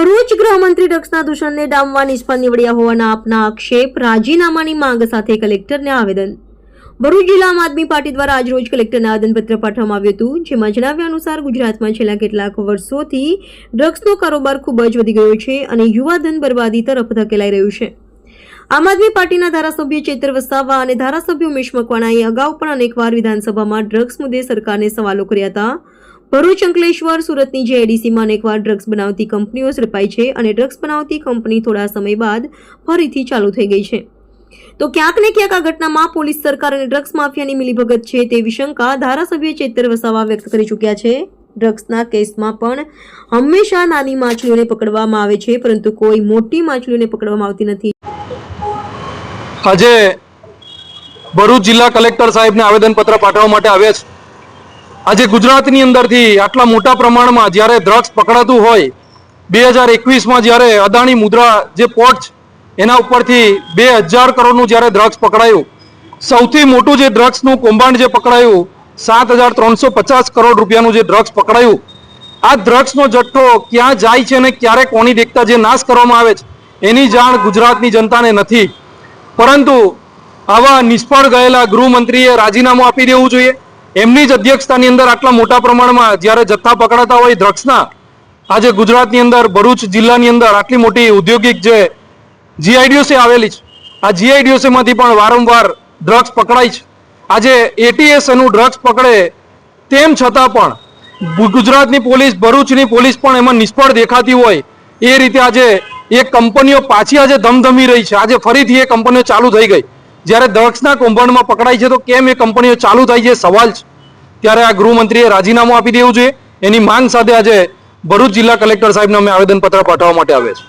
ભરૂચ ગૃહમંત્રી ડ્રગ્સના દૂષણને ડામવા નિષ્ફળ નીવડ્યા હોવાના આપના આક્ષેપ, રાજીનામાની માંગ સાથે કલેક્ટરને આવેદન. ભરૂચ જિલ્લા આમ આદમી પાર્ટી દ્વારા આજરોજ કલેક્ટરને આવેદનપત્ર પાઠવવામાં આવ્યું હતું, જેમાં જણાવ્યા અનુસાર ગુજરાતમાં છેલ્લા કેટલાક વર્ષોથી ડ્રગ્સનો કારોબાર ખૂબ જ વધી ગયો છે અને યુવાધન બરબાદી તરફ ધકેલાઈ રહ્યું છે. આમ આદમી પાર્ટીના ધારાસભ્ય ચેતર વસાવા અને ધારાસભ્ય ઉમેશ મકવાણાએ અગાઉ પણ અનેકવાર વિધાનસભામાં ડ્રગ્સ મુદ્દે સરકારને સવાલો કર્યા હતા. ભરૂચ, અંકલેશ્વર, સુરતની જે અનેકવાર ડ્રગ્સ બનાવતી કંપનીઓ ઝડપાઈ છે અને ડ્રગ્સ બનાવતી કંપની થોડા સમય બાદ ફરીથી ચાલુ થઈ ગઈ છે. તો ક્યાંક ને ક્યાંક આ ઘટનામાં પોલીસ સરકાર અને ડ્રગ્સ માફિયાની મિલીભગત છે તેવી શંકા ધારાસભ્ય ચેતર વસાવા વ્યક્ત કરી ચૂક્યા છે. ડ્રગ્સના કેસમાં પણ હંમેશા નાની માછલીઓને પકડવામાં આવે છે, પરંતુ કોઈ મોટી માછલીઓને પકડવામાં આવતી નથી. આજે ભરૂચ જિલ્લા કલેક્ટર સાહેબને આવેદનપત્ર પાઠવવા માટે આવ્યા છે. આજે ગુજરાતની અંદરથી આટલા મોટા પ્રમાણમાં જ્યારે ડ્રગ્સ પકડાતું હોય, બે હજાર એકવીસમાં જ્યારે અદાણી મુદ્રા જે પોર્ટ એના ઉપરથી બે હજાર કરોડનું જ્યારે ડ્રગ્સ પકડાયું, સૌથી મોટું જે ડ્રગ્સનું કૌભાંડ જે પકડાયું, સાત હજાર ત્રણસો પચાસ કરોડ રૂપિયાનું જે ડ્રગ્સ પકડાયું. આ ડ્રગ્સનો જથ્થો ક્યાં જાય છે અને ક્યારે કોની દેખતા જે નાશ કરવામાં આવે છે, એની જાણ ગુજરાતની જનતાને નથી. પરંતુ આવા નિષ્ફળ ગયેલા ગૃહમંત્રીએ રાજીનામું આપી દેવું જોઈએ. એમની જ અધ્યક્ષતાની અંદર આટલા મોટા પ્રમાણમાં જ્યારે જથ્થા પકડાતા હોય ડ્રગ્સના આજે ગુજરાતની અંદર, ભરૂચ જિલ્લાની અંદર આટલી મોટી ઔદ્યોગિક જે જીઆઈડીઓસી આવેલી છે, આ જીઆઈડીઓસીમાંથી પણ વારંવાર ડ્રગ્સ પકડાય છે. આજે એટીએસ એનું ડ્રગ્સ પકડે તેમ છતાં પણ ગુજરાતની પોલીસ, ભરૂચની પોલીસ પણ એમાં નિષ્ફળ દેખાતી હોય એ રીતે આજે એ કંપનીઓ પાછી આજે ધમધમી રહી છે. આજે ફરીથી એ કંપનીઓ ચાલુ થઈ ગઈ. જ્યારે ડ્રગ્સના કૌભાંડમાં પકડાય છે, તો કેમ એ કંપનીઓ ચાલુ થાય છે સવાલ છે. ત્યારે આ ગૃહમંત્રીએ રાજીનામું આપી દેવું જોઈએ. એની માંગ સાથે આજે ભરૂચ જિલ્લા કલેક્ટર સાહેબને અમે આવેદનપત્ર પાઠવવા માટે આવ્યા છે